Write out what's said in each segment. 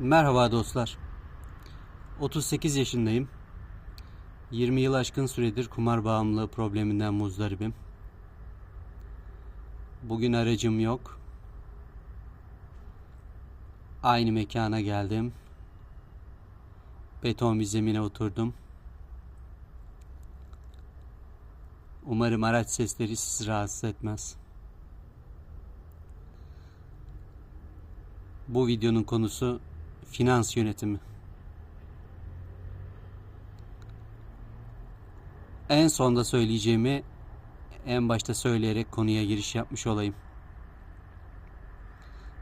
Merhaba dostlar. 38 yaşındayım. 20 yıl aşkın süredir kumar bağımlılığı probleminden muzdaribim. Bugün aracım yok. Aynı mekana geldim. Beton bir zemine oturdum. Umarım araç sesleri sizi rahatsız etmez. Bu videonun konusu finans yönetimi. En sonda söyleyeceğimi en başta söyleyerek konuya giriş yapmış olayım.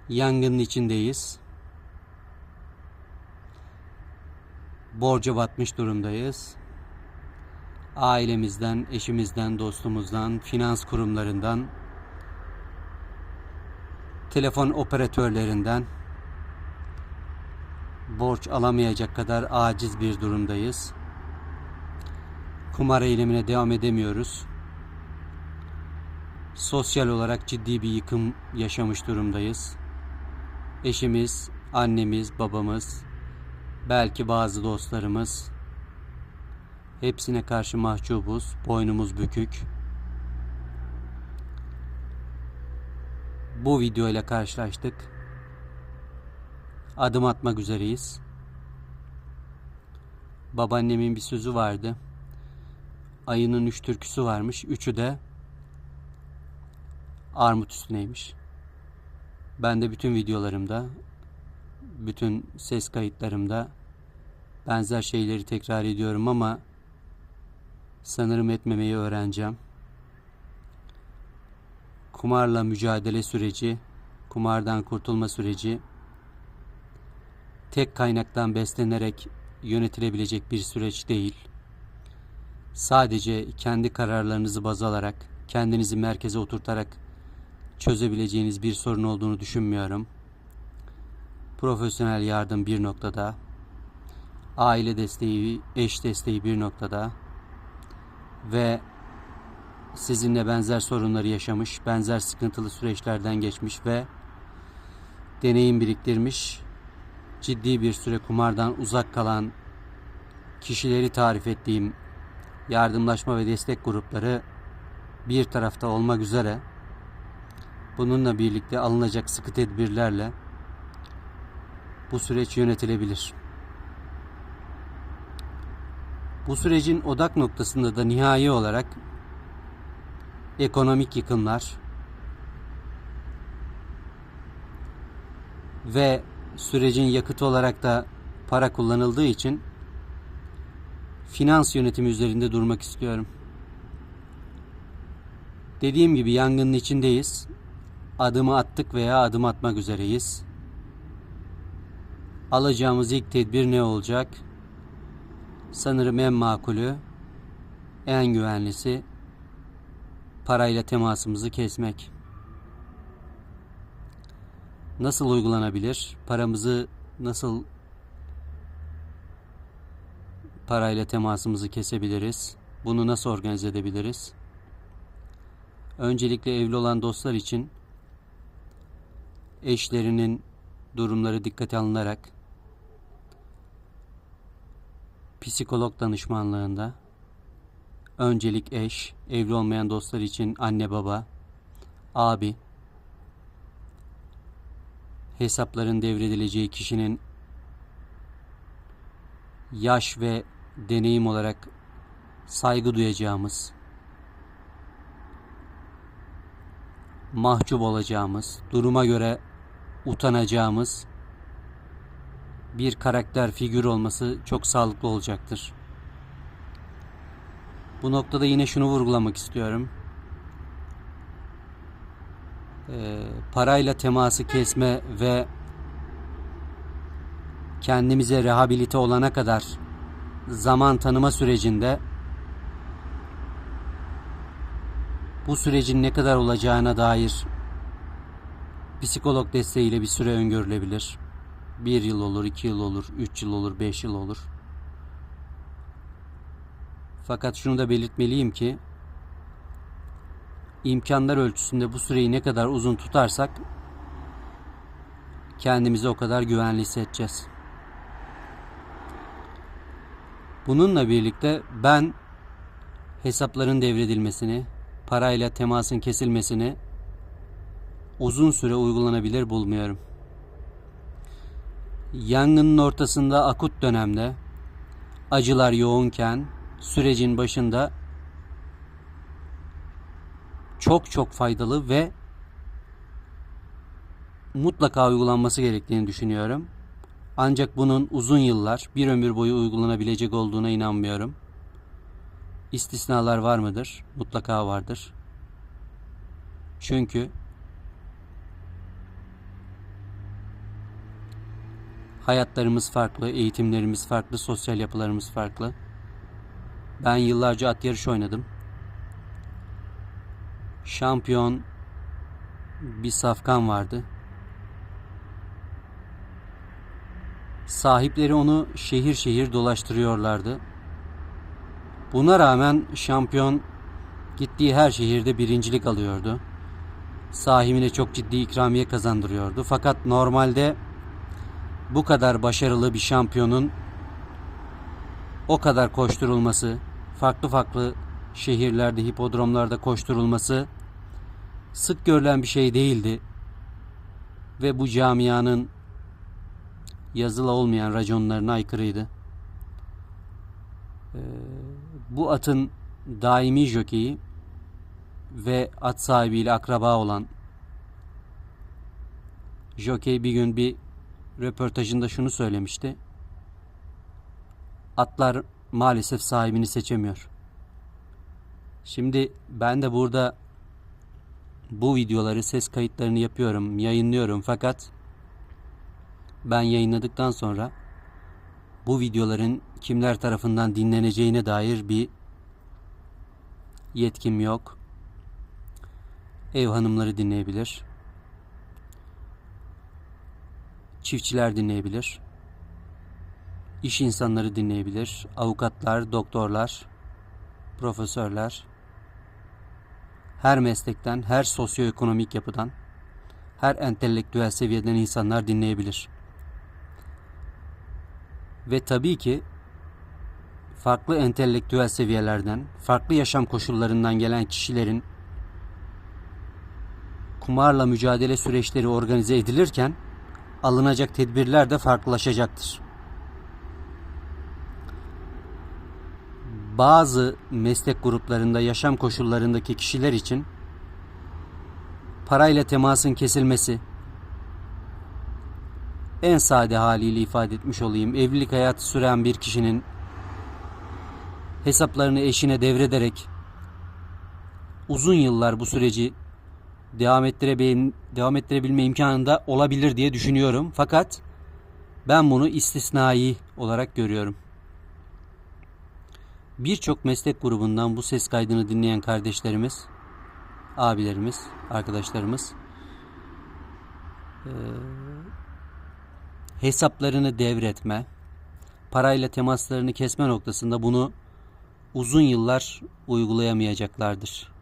Yangının içindeyiz. Borca batmış durumdayız. Ailemizden, eşimizden, dostumuzdan, finans kurumlarından, telefon operatörlerinden borç alamayacak kadar aciz bir durumdayız. Kumar eylemine devam edemiyoruz. Sosyal olarak ciddi bir yıkım yaşamış durumdayız. Eşimiz, annemiz, babamız, belki bazı dostlarımız hepsine karşı mahcubuz, boynumuz bükük. Bu video ile karşılaştık. Adım atmak üzereyiz. Babaannemin bir sözü vardı. Ayının üç türküsü varmış. Üçü de armut üstüneymiş. Ben de bütün videolarımda, bütün ses kayıtlarımda benzer şeyleri tekrar ediyorum ama sanırım etmemeyi öğreneceğim. Kumarla mücadele süreci, kumardan kurtulma süreci tek kaynaktan beslenerek yönetilebilecek bir süreç değil. Sadece kendi kararlarınızı baz alarak, kendinizi merkeze oturtarak çözebileceğiniz bir sorun olduğunu düşünmüyorum. Profesyonel yardım bir noktada, aile desteği, eş desteği bir noktada ve sizinle benzer sorunları yaşamış, benzer sıkıntılı süreçlerden geçmiş ve deneyim biriktirmiş ciddi bir süre kumardan uzak kalan kişileri tarif ettiğim yardımlaşma ve destek grupları bir tarafta olmak üzere bununla birlikte alınacak sıkı tedbirlerle bu süreç yönetilebilir. Bu sürecin odak noktasında da nihai olarak ekonomik yıkımlar ve sürecin yakıtı olarak da para kullanıldığı için finans yönetimi üzerinde durmak istiyorum. Dediğim gibi yangının içindeyiz. Adımı attık veya adım atmak üzereyiz. Alacağımız ilk tedbir ne olacak? Sanırım en makulü, en güvenlisi parayla temasımızı kesmek. Nasıl uygulanabilir? Paramızı nasıl parayla temasımızı kesebiliriz? Bunu nasıl organize edebiliriz? Öncelikle evli olan dostlar için eşlerinin durumları dikkate alınarak psikolog danışmanlığında öncelik eş, evli olmayan dostlar için anne baba, abi, hesapların devredileceği kişinin yaş ve deneyim olarak saygı duyacağımız, mahcup olacağımız, duruma göre utanacağımız bir karakter figür olması çok sağlıklı olacaktır. Bu noktada yine şunu vurgulamak istiyorum. Ee, parayla teması kesme ve kendimize rehabilite olana kadar zaman tanıma sürecinde bu sürecin ne kadar olacağına dair psikolog desteğiyle bir süre öngörülebilir. Bir yıl olur, iki yıl olur, üç yıl olur, beş yıl olur. Fakat şunu da belirtmeliyim ki imkanlar ölçüsünde bu süreyi ne kadar uzun tutarsak kendimizi o kadar güvenli hissedeceğiz. Bununla birlikte ben hesapların devredilmesini, parayla temasın kesilmesini uzun süre uygulanabilir bulmuyorum. Yangının ortasında akut dönemde acılar yoğunken sürecin başında çok çok faydalı ve mutlaka uygulanması gerektiğini düşünüyorum. Ancak bunun uzun yıllar, bir ömür boyu uygulanabilecek olduğuna inanmıyorum. İstisnalar var mıdır? Mutlaka vardır. Çünkü hayatlarımız farklı, eğitimlerimiz farklı, sosyal yapılarımız farklı. Ben yıllarca at yarışı oynadım. Şampiyon bir safkan vardı. Sahipleri onu şehir şehir dolaştırıyorlardı. Buna rağmen şampiyon gittiği her şehirde birincilik alıyordu. Sahibine çok ciddi ikramiye kazandırıyordu. Fakat normalde bu kadar başarılı bir şampiyonun o kadar koşturulması, farklı farklı şehirlerde, hipodromlarda koşturulması sık görülen bir şey değildi. Ve bu camianın yazılı olmayan raconlarına aykırıydı. Ee, bu atın daimi jokeyi ve at sahibiyle akraba olan jokey bir gün bir röportajında şunu söylemişti. Atlar maalesef sahibini seçemiyor. Şimdi ben de burada bu videoları, ses kayıtlarını yapıyorum, yayınlıyorum fakat ben yayınladıktan sonra bu videoların kimler tarafından dinleneceğine dair bir yetkim yok. Ev hanımları dinleyebilir. Çiftçiler dinleyebilir. İş insanları dinleyebilir. Avukatlar, doktorlar, profesörler. Her meslekten, her sosyoekonomik yapıdan, her entelektüel seviyeden insanlar dinleyebilir. Ve tabii ki farklı entelektüel seviyelerden, farklı yaşam koşullarından gelen kişilerin kumarla mücadele süreçleri organize edilirken alınacak tedbirler de farklılaşacaktır. Bazı meslek gruplarında yaşam koşullarındaki kişiler için parayla temasın kesilmesi, en sade haliyle ifade etmiş olayım. Evlilik hayatı süren bir kişinin hesaplarını eşine devrederek uzun yıllar bu süreci devam ettirebilme, devam ettirebilme imkanında olabilir diye düşünüyorum. Fakat ben bunu istisnai olarak görüyorum. Birçok meslek grubundan bu ses kaydını dinleyen kardeşlerimiz, abilerimiz, arkadaşlarımız hesaplarını devretme, parayla temaslarını kesme noktasında bunu uzun yıllar uygulayamayacaklardır.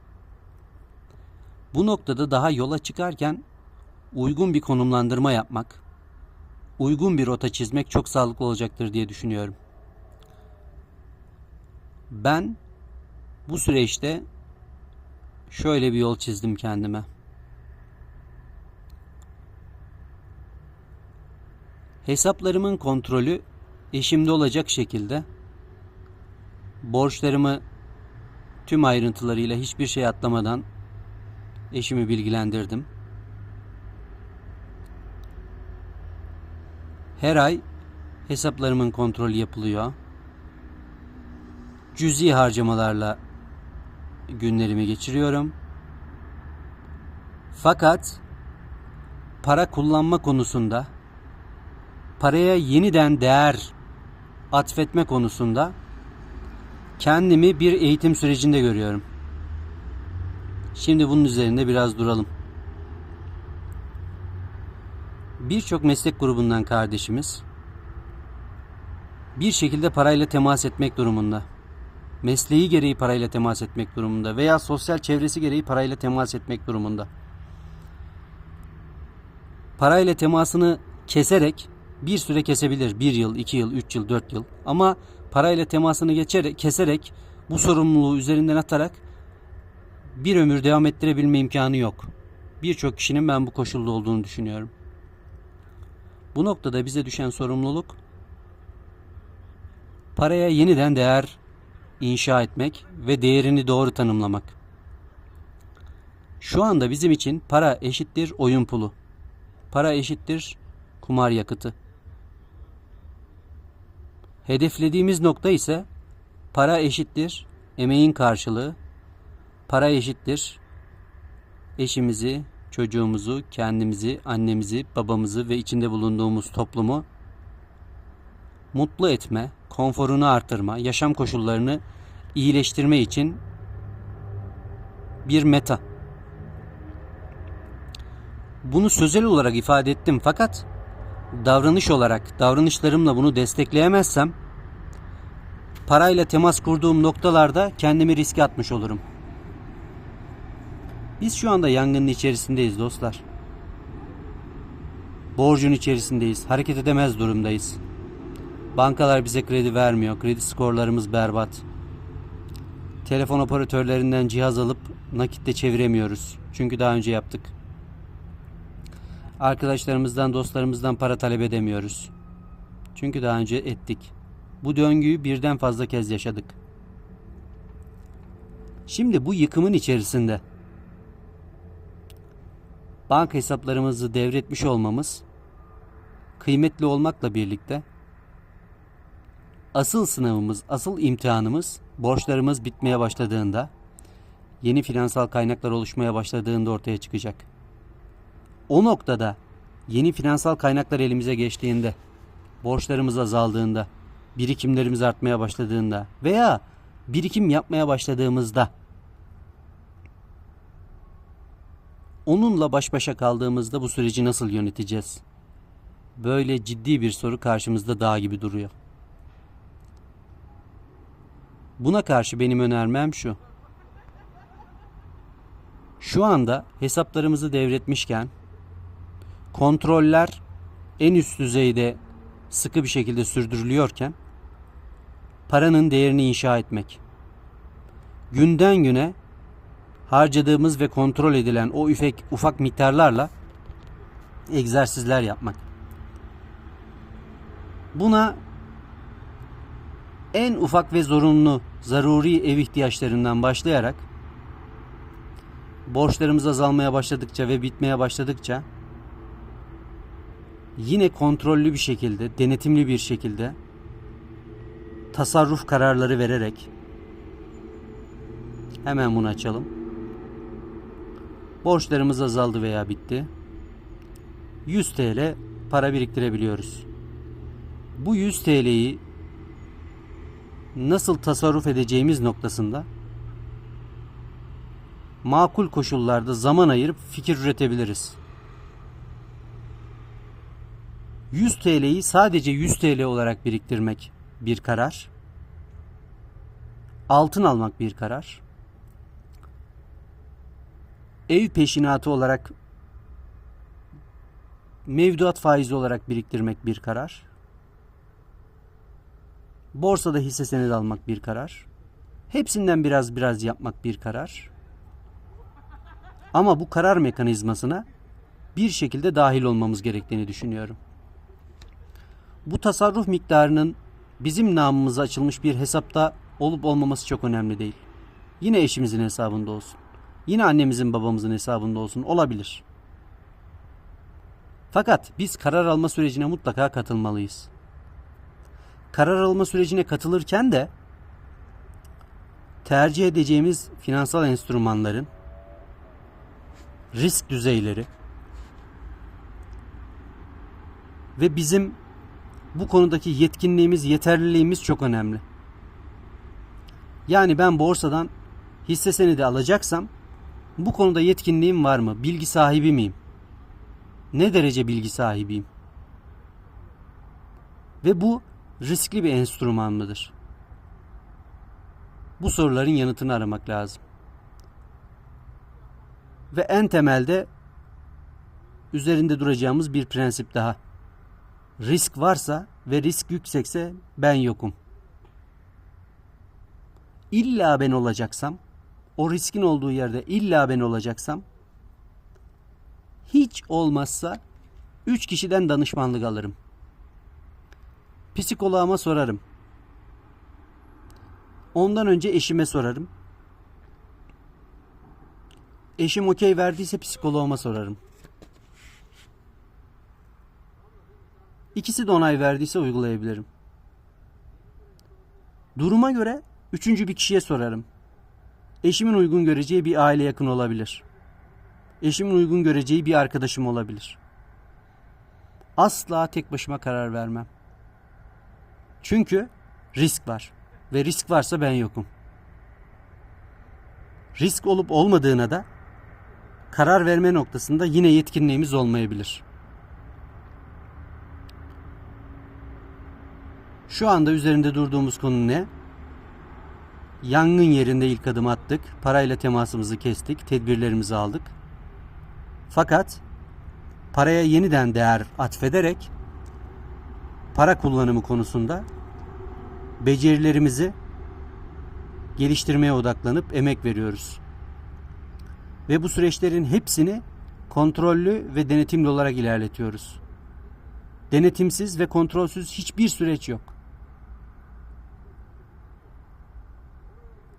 Bu noktada daha yola çıkarken uygun bir konumlandırma yapmak, uygun bir rota çizmek çok sağlıklı olacaktır diye düşünüyorum. Ben bu süreçte şöyle bir yol çizdim kendime. Hesaplarımın kontrolü eşimde olacak şekilde borçlarımı tüm ayrıntılarıyla hiçbir şey atlamadan eşimi bilgilendirdim. Her ay hesaplarımın kontrolü yapılıyor. Cüzi harcamalarla günlerimi geçiriyorum. Fakat para kullanma konusunda paraya yeniden değer atfetme konusunda kendimi bir eğitim sürecinde görüyorum. Şimdi bunun üzerinde biraz duralım. Birçok meslek grubundan kardeşimiz bir şekilde parayla temas etmek durumunda. Mesleği gereği parayla temas etmek durumunda veya sosyal çevresi gereği parayla temas etmek durumunda. Parayla temasını keserek bir süre kesebilir. Bir yıl, iki yıl, üç yıl, dört yıl. Ama parayla temasını geçerek, keserek bu sorumluluğu üzerinden atarak bir ömür devam ettirebilme imkanı yok. Birçok kişinin ben bu koşulda olduğunu düşünüyorum. Bu noktada bize düşen sorumluluk paraya yeniden değer inşa etmek ve değerini doğru tanımlamak. Şu anda bizim için para eşittir oyun pulu. Para eşittir kumar yakıtı. Hedeflediğimiz nokta ise para eşittir emeğin karşılığı. Para eşittir eşimizi, çocuğumuzu, kendimizi, annemizi, babamızı ve içinde bulunduğumuz toplumu mutlu etme, konforunu artırma, yaşam koşullarını iyileştirme için bir meta. Bunu sözel olarak ifade ettim fakat davranış olarak davranışlarımla bunu destekleyemezsem parayla temas kurduğum noktalarda kendimi riske atmış olurum. Biz şu anda yangının içerisindeyiz dostlar. Borcun içerisindeyiz. Hareket edemez durumdayız. Bankalar bize kredi vermiyor. Kredi skorlarımız berbat. Telefon operatörlerinden cihaz alıp nakitte çeviremiyoruz. Çünkü daha önce yaptık. Arkadaşlarımızdan, dostlarımızdan para talep edemiyoruz. Çünkü daha önce ettik. Bu döngüyü birden fazla kez yaşadık. Şimdi bu yıkımın içerisinde banka hesaplarımızı devretmiş olmamız kıymetli olmakla birlikte asıl sınavımız, asıl imtihanımız borçlarımız bitmeye başladığında, yeni finansal kaynaklar oluşmaya başladığında ortaya çıkacak. O noktada yeni finansal kaynaklar elimize geçtiğinde, borçlarımız azaldığında, birikimlerimiz artmaya başladığında veya birikim yapmaya başladığımızda onunla baş başa kaldığımızda bu süreci nasıl yöneteceğiz? Böyle ciddi bir soru karşımızda dağ gibi duruyor. Buna karşı benim önermem şu. Şu anda hesaplarımızı devretmişken kontroller en üst düzeyde sıkı bir şekilde sürdürülüyorken paranın değerini inşa etmek. Günden güne harcadığımız ve kontrol edilen o ufak ufak miktarlarla egzersizler yapmak. Buna en ufak ve zorunlu zaruri ev ihtiyaçlarından başlayarak borçlarımız azalmaya başladıkça ve bitmeye başladıkça yine kontrollü bir şekilde, denetimli bir şekilde tasarruf kararları vererek hemen bunu açalım. Borçlarımız azaldı veya bitti. 100 TL para biriktirebiliyoruz. Bu 100 TL'yi nasıl tasarruf edeceğimiz noktasında makul koşullarda zaman ayırıp fikir üretebiliriz. 100 TL'yi sadece 100 TL olarak biriktirmek bir karar. Altın almak bir karar. Ev peşinatı olarak mevduat faizi olarak biriktirmek bir karar. Borsada hisse senedi almak bir karar. Hepsinden biraz biraz yapmak bir karar. Ama bu karar mekanizmasına bir şekilde dahil olmamız gerektiğini düşünüyorum. Bu tasarruf miktarının bizim namımıza açılmış bir hesapta olup olmaması çok önemli değil. Yine eşimizin hesabında olsun. Yine annemizin babamızın hesabında olsun olabilir. Fakat biz karar alma sürecine mutlaka katılmalıyız karar alma sürecine katılırken de tercih edeceğimiz finansal enstrümanların risk düzeyleri ve bizim bu konudaki yetkinliğimiz, yeterliliğimiz çok önemli. Yani ben borsadan hisse senedi alacaksam bu konuda yetkinliğim var mı? Bilgi sahibi miyim? Ne derece bilgi sahibiyim? Ve bu riskli bir enstrüman mıdır? Bu soruların yanıtını aramak lazım. Ve en temelde üzerinde duracağımız bir prensip daha. Risk varsa ve risk yüksekse ben yokum. İlla ben olacaksam, o riskin olduğu yerde illa ben olacaksam hiç olmazsa 3 kişiden danışmanlık alırım. Psikoloğuma sorarım. Ondan önce eşime sorarım. Eşim okey verdiyse psikoloğuma sorarım. İkisi de onay verdiyse uygulayabilirim. Duruma göre üçüncü bir kişiye sorarım. Eşimin uygun göreceği bir aile yakın olabilir. Eşimin uygun göreceği bir arkadaşım olabilir. Asla tek başıma karar vermem. Çünkü risk var. Ve risk varsa ben yokum. Risk olup olmadığına da karar verme noktasında yine yetkinliğimiz olmayabilir. Şu anda üzerinde durduğumuz konu ne? Yangın yerinde ilk adım attık. Parayla temasımızı kestik. Tedbirlerimizi aldık. Fakat paraya yeniden değer atfederek para kullanımı konusunda becerilerimizi geliştirmeye odaklanıp emek veriyoruz. Ve bu süreçlerin hepsini kontrollü ve denetimli olarak ilerletiyoruz. Denetimsiz ve kontrolsüz hiçbir süreç yok.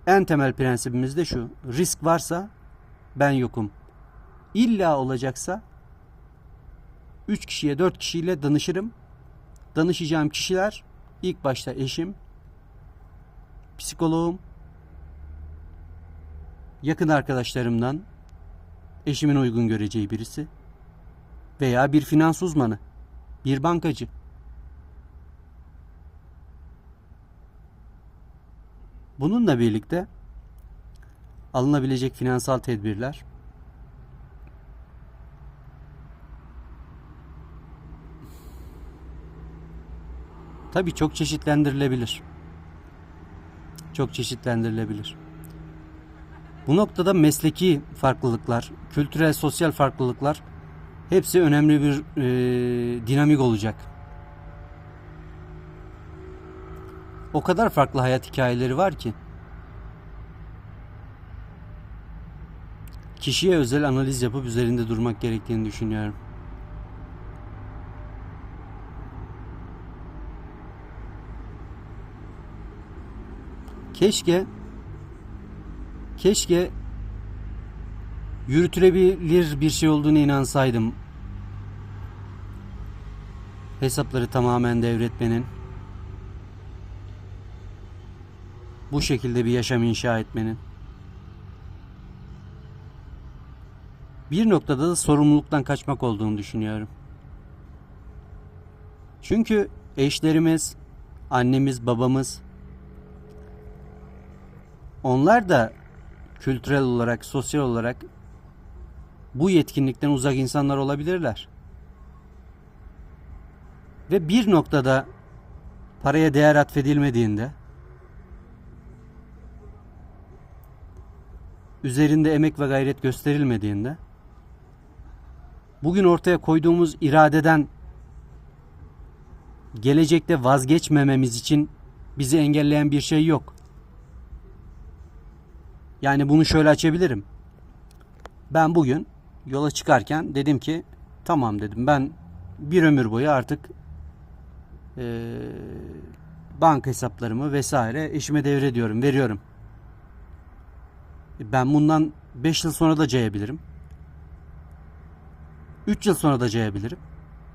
En temel prensibimiz de şu. Risk varsa ben yokum. İlla olacaksa 3 kişiye 4 kişiyle danışırım. Danışacağım kişiler ilk başta eşim, psikoloğum, yakın arkadaşlarımdan eşimin uygun göreceği birisi veya bir finans uzmanı, bir bankacı. Bununla birlikte alınabilecek finansal tedbirler tabii çok çeşitlendirilebilir. Çok çeşitlendirilebilir. Bu noktada mesleki farklılıklar, kültürel, sosyal farklılıklar hepsi önemli bir e, dinamik olacak. O kadar farklı hayat hikayeleri var ki. Kişiye özel analiz yapıp üzerinde durmak gerektiğini düşünüyorum. Keşke keşke yürütülebilir bir şey olduğunu inansaydım. Hesapları tamamen devretmenin bu şekilde bir yaşam inşa etmenin bir noktada da sorumluluktan kaçmak olduğunu düşünüyorum. Çünkü eşlerimiz, annemiz, babamız onlar da kültürel olarak, sosyal olarak bu yetkinlikten uzak insanlar olabilirler. Ve bir noktada paraya değer atfedilmediğinde üzerinde emek ve gayret gösterilmediğinde bugün ortaya koyduğumuz iradeden gelecekte vazgeçmememiz için bizi engelleyen bir şey yok. Yani bunu şöyle açabilirim. Ben bugün yola çıkarken dedim ki tamam dedim ben bir ömür boyu artık e, banka hesaplarımı vesaire eşime devrediyorum, veriyorum. Ben bundan 5 yıl sonra da cayabilirim. 3 yıl sonra da cayabilirim.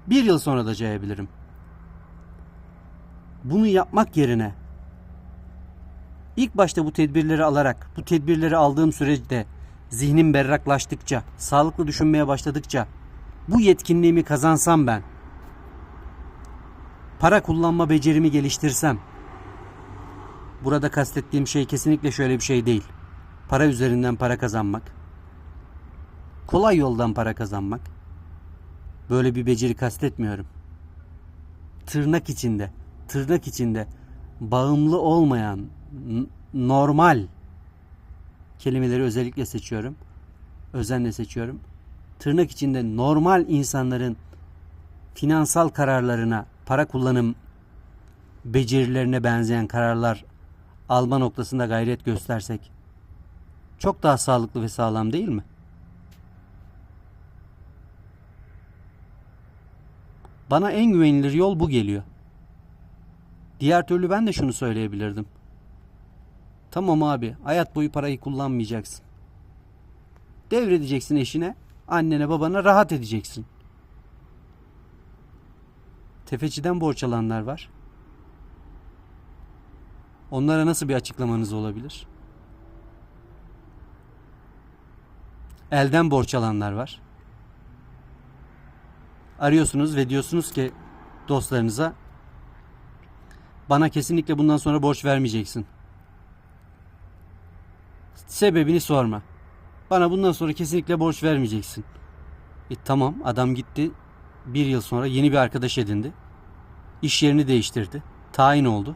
1 yıl sonra da cayabilirim. Bunu yapmak yerine ilk başta bu tedbirleri alarak, bu tedbirleri aldığım süreçte zihnim berraklaştıkça, sağlıklı düşünmeye başladıkça bu yetkinliğimi kazansam ben, para kullanma becerimi geliştirsem, burada kastettiğim şey kesinlikle şöyle bir şey değil. Para üzerinden para kazanmak, kolay yoldan para kazanmak, böyle bir beceri kastetmiyorum. Tırnak içinde, tırnak içinde bağımlı olmayan, normal kelimeleri özellikle seçiyorum. Özenle seçiyorum. Tırnak içinde normal insanların finansal kararlarına para kullanım becerilerine benzeyen kararlar alma noktasında gayret göstersek çok daha sağlıklı ve sağlam değil mi? Bana en güvenilir yol bu geliyor. Diğer türlü ben de şunu söyleyebilirdim. Tamam abi, hayat boyu parayı kullanmayacaksın. Devredeceksin eşine, annene babana rahat edeceksin. Tefeciden borç alanlar var. Onlara nasıl bir açıklamanız olabilir? Elden borç alanlar var. Arıyorsunuz ve diyorsunuz ki dostlarınıza bana kesinlikle bundan sonra borç vermeyeceksin. Sebebini sorma. Bana bundan sonra kesinlikle borç vermeyeceksin. E tamam adam gitti. Bir yıl sonra yeni bir arkadaş edindi. İş yerini değiştirdi. Tayin oldu.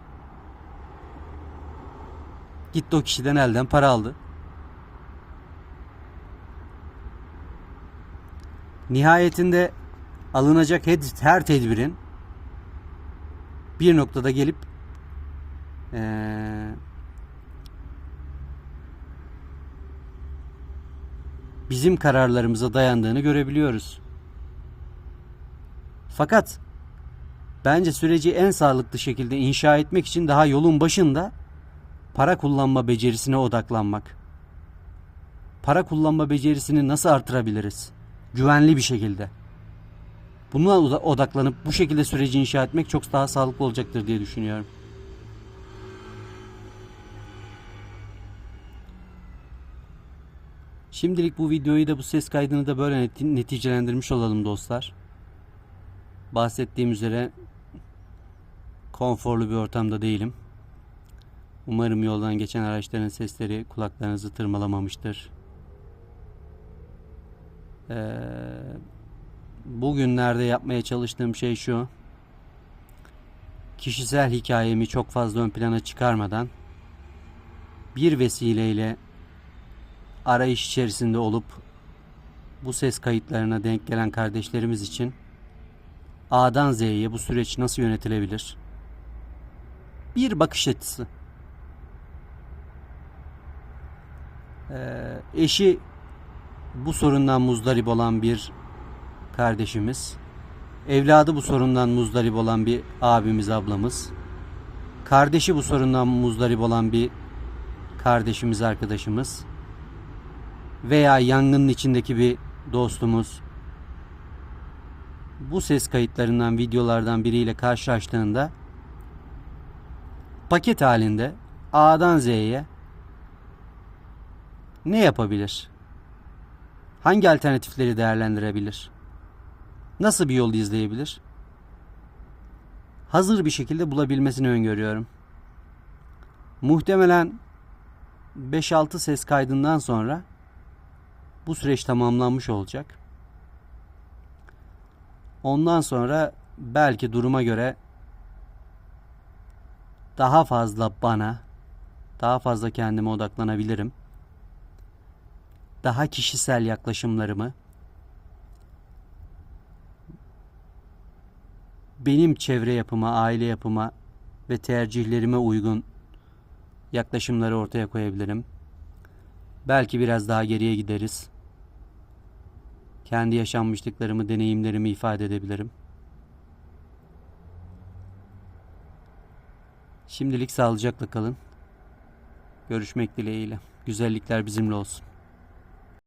Gitti o kişiden elden para aldı. Nihayetinde alınacak her- tedbirin bir noktada gelip eee, bizim kararlarımıza dayandığını görebiliyoruz. Fakat bence süreci en sağlıklı şekilde inşa etmek için daha yolun başında para kullanma becerisine odaklanmak. Para kullanma becerisini nasıl artırabiliriz? Güvenli bir şekilde. Buna oda- odaklanıp bu şekilde süreci inşa etmek çok daha sağlıklı olacaktır diye düşünüyorum. Şimdilik bu videoyu da bu ses kaydını da böyle neti- neticelendirmiş olalım dostlar. Bahsettiğim üzere konforlu bir ortamda değilim. Umarım yoldan geçen araçların sesleri kulaklarınızı tırmalamamıştır. Ee, bugünlerde yapmaya çalıştığım şey şu. Kişisel hikayemi çok fazla ön plana çıkarmadan bir vesileyle arayış içerisinde olup bu ses kayıtlarına denk gelen kardeşlerimiz için A'dan Z'ye bu süreç nasıl yönetilebilir? Bir bakış açısı. Ee, eşi bu sorundan muzdarip olan bir kardeşimiz. Evladı bu sorundan muzdarip olan bir abimiz, ablamız. Kardeşi bu sorundan muzdarip olan bir kardeşimiz, arkadaşımız. Veya yangının içindeki bir dostumuz. Bu ses kayıtlarından, videolardan biriyle karşılaştığında paket halinde A'dan Z'ye ne yapabilir? Hangi alternatifleri değerlendirebilir? Nasıl bir yol izleyebilir? Hazır bir şekilde bulabilmesini öngörüyorum. Muhtemelen 5-6 ses kaydından sonra bu süreç tamamlanmış olacak. Ondan sonra belki duruma göre daha fazla bana, daha fazla kendime odaklanabilirim. Daha kişisel yaklaşımlarımı benim çevre yapıma, aile yapıma ve tercihlerime uygun yaklaşımları ortaya koyabilirim. Belki biraz daha geriye gideriz. Kendi yaşanmışlıklarımı, deneyimlerimi ifade edebilirim. Şimdilik sağlıcakla kalın. Görüşmek dileğiyle. Güzellikler bizimle olsun.